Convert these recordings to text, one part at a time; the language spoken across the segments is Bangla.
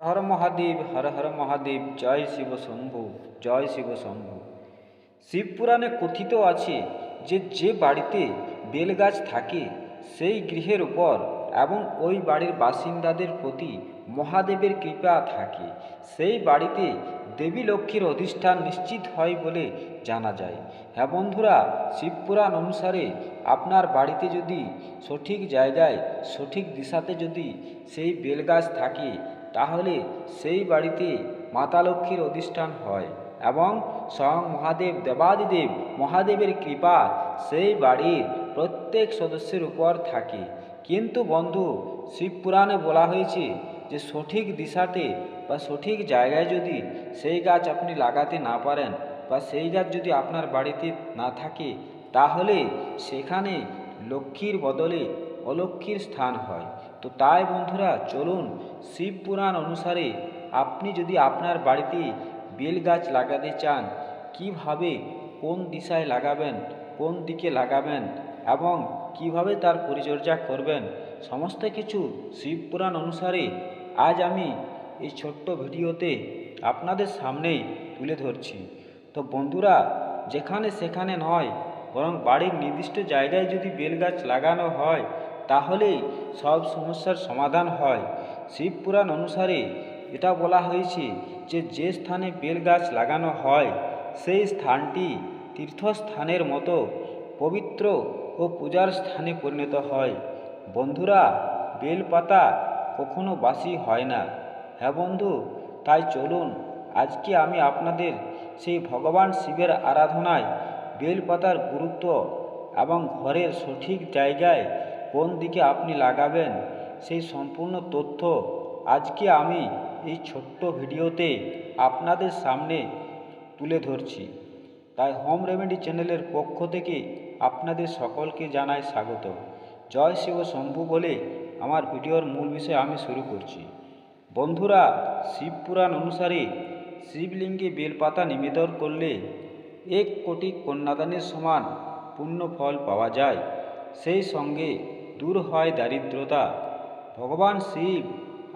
হর মহাদেব, হর হর মহাদেব, জয় শিব শম্ভু, জয় শিব শম্ভু। শিবপুরাণে কথিত আছে যে যে বাড়িতে বেলগাছ থাকে, সেই গৃহের উপর এবং ওই বাড়ির বাসিন্দাদের প্রতি মহাদেবের কৃপা থাকে। সেই বাড়িতে দেবী লক্ষ্মীর অধিষ্ঠান নিশ্চিত হয় বলে জানা যায়। হ্যাঁ বন্ধুরা শিবপুরাণ অনুসারে আপনার বাড়িতে যদি সঠিক জায়গায়, সঠিক দিশাতে যদি সেই বেলগাছ থাকে তাহলে সেই বাড়িতে মাতা লক্ষ্মীর অধিষ্ঠান হয় এবং স্বয়ং মহাদেব, দেবাদিদেব, মহাদেবের কৃপা সেই বাড়ির প্রত্যেক সদস্যের উপর থাকে। কিন্তু বন্ধু, শিবপুরাণে বলা হয়েছে যে সঠিক দিশাতে বা সঠিক জায়গায় যদি সেই গাছ আপনি লাগাতে না পারেন বা সেই গাছ যদি আপনার বাড়িতে না থাকে, তাহলে সেখানে লক্ষ্মীর বদলে অলক্ষ্মীর স্থান হয়। তো তাই বন্ধুরা, চলুন শিব পুরাণ অনুসারে আপনি যদি আপনার বাড়িতে বেল গাছ লাগাতে চান, কীভাবে কোন দিশায় লাগাবেন, কোন দিকে লাগাবেন এবং কীভাবে তার পরিচর্যা করবেন, সমস্ত কিছু শিব পুরাণ অনুসারে আজ আমি এই ছোট্ট ভিডিওতে আপনাদের সামনেই তুলে ধরছি। তো বন্ধুরা, যেখানে সেখানে নয়, বরং বাড়ির নির্দিষ্ট জায়গায় যদি বেলগাছ লাগানো হয় তাহলেই সব সমস্যার সমাধান হয়। শিবপুরাণ অনুসারে এটা বলা হয়েছে যে যে স্থানে বেলগাছ লাগানো হয়, সেই স্থানটি তীর্থস্থানের মতো পবিত্র ও পূজার স্থানে পরিণত হয়। বন্ধুরা বেলপাতা কখনো বাসি হয় না। হ্যাঁ বন্ধু, তাই চলুন, আজকে আমি আপনাদের সেই ভগবান শিবের আরাধনায় বেলপাতার গুরুত্ব এবং ঘরের সঠিক জায়গায় কোন দিকে আপনি লাগাবেন, সেই সম্পূর্ণ তথ্য আজকে আমি এই ছোট্ট ভিডিওতে আপনাদের সামনে তুলে ধরছি। তাই হোম রেমেডি চ্যানেলের পক্ষ থেকে আপনাদের সকলকে জানাই স্বাগত। জয় শিব শম্ভু বলে আমার ভিডিওর মূল বিষয় আমি শুরু করছি। বন্ধুরা শিবপুরাণ অনুসারে শিবলিঙ্গে বেলপাতা নিবেদন করলে এক কোটি কন্যাদানের সমান পূর্ণ ফল পাওয়া যায়। সেই সঙ্গে দূর হয় দারিদ্রতা। ভগবান শিব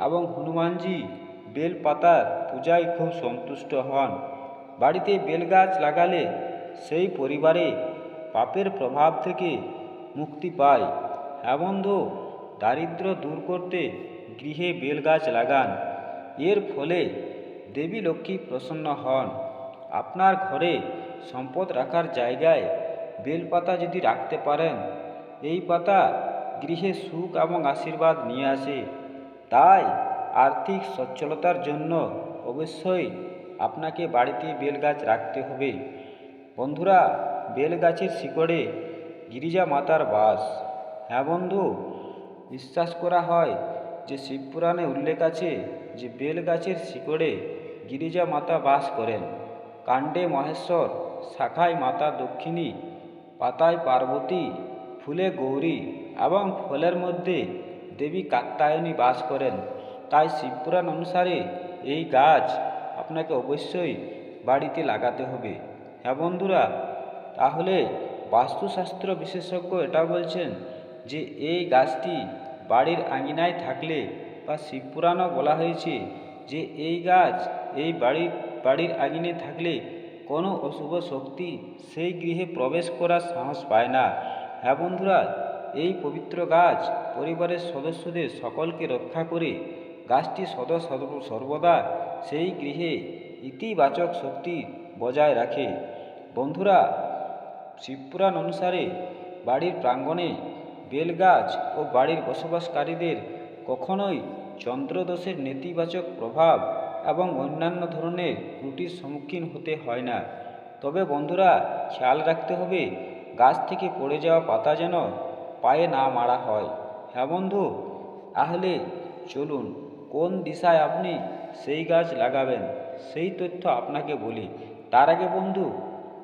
এবং হনুমানজি বেলপাতার পূজায় খুব সন্তুষ্ট হন। বাড়িতে বেলগাছ লাগালে সেই পরিবারে পাপের প্রভাব থেকে মুক্তি পায়। হ্যাঁ দারিদ্র দূর করতে গৃহে বেলগাছ লাগান। এর ফলে দেবী লক্ষ্মী প্রসন্ন হন। আপনার ঘরে সম্পদ রাখার জায়গায় বেলপাতা যদি রাখতে পারেন, এই পাতা গৃহে সুখ এবং আশীর্বাদ নিয়ে আসে। তাই আর্থিক সচ্ছলতার জন্য অবশ্যই আপনাকে বাড়িতে বেলগাছ রাখতে হবে। বন্ধুরা, বেলগাছের শিকড়ে গিরিজা মাতার বাস। হ্যাঁ বন্ধু, বিশ্বাস করা হয় যে শিবপুরাণে উল্লেখ আছে যে বেলগাছের শিকড়ে গিরিজা মাতা বাস করেন। কাণ্ডে মহেশ্বর শাখায় মাতা দক্ষিণী, পাতায় পার্বতী ফুলে গৌরী এবং ফলের মধ্যে দেবী কাত্তায়নী বাস করেন। তাই শিবপুরাণ অনুসারে এই গাছ আপনাকে অবশ্যই বাড়িতে লাগাতে হবে। হ্যাঁ বন্ধুরা, তাহলে বাস্তুশাস্ত্র বিশেষজ্ঞ এটা বলছেন যে এই গাছটি বাড়ির আঙিনায় থাকলে বা শিবপুরাণও বলা হয়েছে যে এই গাছ এই বাড়ির বাড়ির আঙিনে থাকলে কোনো অশুভ শক্তি সেই গৃহে প্রবেশ করার সাহস পায় না। হ্যাঁ বন্ধুরা, এই পবিত্র গাছ পরিবারের সদস্যদের সকলকে রক্ষা করে গাছটি সদ সর্বদা সেই গৃহে ইতিবাচক শক্তি বজায় রাখে। বন্ধুরা, শিবপুরাণ অনুসারে বাড়ির প্রাঙ্গণে বেলগাছ ও বাড়ির বসবাসকারীদের কখনোই চন্দ্রদোষের নেতিবাচক প্রভাব এবং অন্যান্য ধরনের ত্রুটির সম্মুখীন হতে হয় না। তবে বন্ধুরা, খেয়াল রাখতে হবে গাছ থেকে পড়ে যাওয়া পাতা যেন পায়ে না মারা হয়। হ্যাঁ বন্ধু, তাহলে চলুন, কোন দিশায় আপনি সেই গাছ লাগাবেন? সেই তথ্য আপনাকে বলি। তার আগে বন্ধু,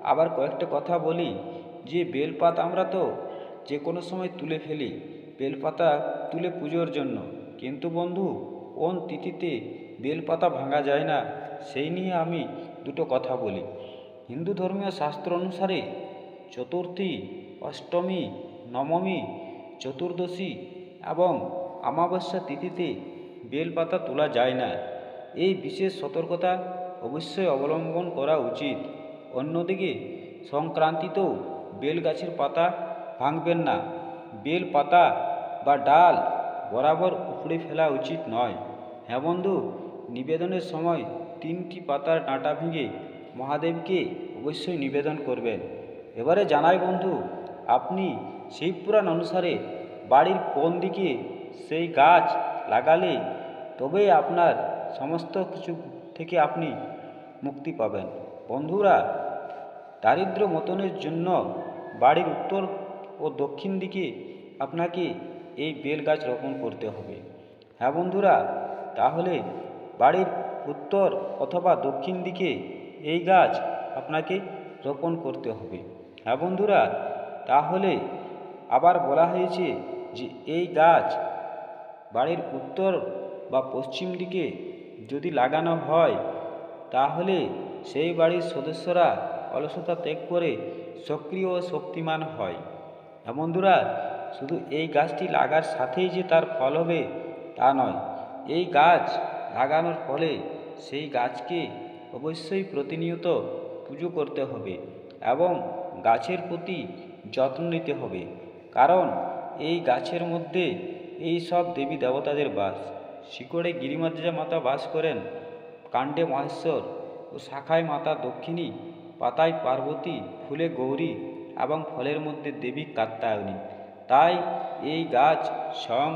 আবার কয়েকটা কথা বলি। যে বেলপাতা আমরা তো যে কোনো সময় তুলে ফেলি, বেলপাতা তুলে পুজোর জন্য। কিন্তু বন্ধু, কোন তিথিতে বেলপাতা ভাঙা যায় না, সেই নিয়ে আমি দুটো কথা বলি। হিন্দু ধর্মীয় শাস্ত্র অনুসারে চতুর্থী, অষ্টমী, নবমী, চতুর্দশী এবং অমাবস্যা তিথিতে বেলপাতা তোলা যায় না। এই বিশেষ সতর্কতা অবশ্যই অবলম্বন করা উচিত। অন্যদিকে, সংক্রান্তিতেও বেল গাছের পাতা ভাঙবেন না। বেল পাতা বা ডাল বরাবর উপড়ে ফেলা উচিত নয়। হ্যাঁ বন্ধু নিবেদনের সময় তিনটি পাতার ডাঁটা ভেঙে মহাদেবকে অবশ্যই নিবেদন করবেন। এবারে জানাই বন্ধু, আপনি সেই পুরাণ অনুসারে বাড়ির কোন দিকে সেই গাছ লাগালে তবেই আপনার সমস্ত কিছু থেকে আপনি মুক্তি পাবেন। বন্ধুরা, দারিদ্র মতনের জন্য বাড়ির উত্তর ও দক্ষিণ দিকে আপনাকে এই বেল গাছ রোপণ করতে হবে। হ্যাঁ বন্ধুরা, তাহলে বাড়ির উত্তর অথবা দক্ষিণ দিকে এই গাছ আপনাকে রোপণ করতে হবে। হ্যাঁ বন্ধুরা, তাহলে আবার বলা হয়েছে যে এই গাছ বাড়ির উত্তর বা পশ্চিম দিকে যদি লাগানো হয়, তাহলে সেই বাড়ির সদস্যরা অলসতা ত্যাগ করে সক্রিয় ও শক্তিমান হয়। হ্যাঁ বন্ধুরা, শুধু এই গাছটি লাগার সাথেই যে তার ফল হবে তা নয়, এই গাছ লাগানোর ফলে সেই গাছকে অবশ্যই প্রতিনিয়ত পুজো করতে হবে এবং গাছের প্রতি যত্ন নিতে হবে। কারণ এই গাছের মধ্যে এই সব দেবী দেবতাদের বাস। শিকড়ে গিরিমাদ্রা মাতা বাস করেন কাণ্ডে মহেশ্বর ও শাখায় মাতা দক্ষিণী, পাতায় পার্বতী, ফুলে গৌরী এবং ফলের মধ্যে দেবী কাত্তায়নী তাই এই গাছ স্বয়ং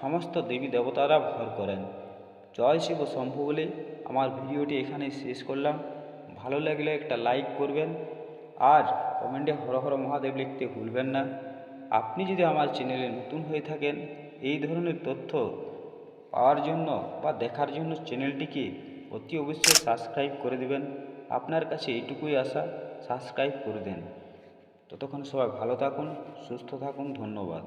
সমস্ত দেবী দেবতারা ভর করেন। জয় শিব শম্ভু বলে আমার ভিডিওটি এখানে শেষ করলাম। ভালো লাগলে একটা লাইক করবেন। আর কমেন্টে হর হর মহাদেব লিখতে ভুলবেন না। আপনি যদি আমার চ্যানেলে নতুন হয়ে থাকেন, এই ধরনের তথ্য পাওয়ার জন্য বা দেখার জন্য চ্যানেলটিকে অতি অবশ্যই সাবস্ক্রাইব করে দেবেন। আপনার কাছে এইটুকুই আসা সাবস্ক্রাইব করে দেন। ততক্ষণ সবাই ভালো থাকুন, সুস্থ থাকুন, ধন্যবাদ।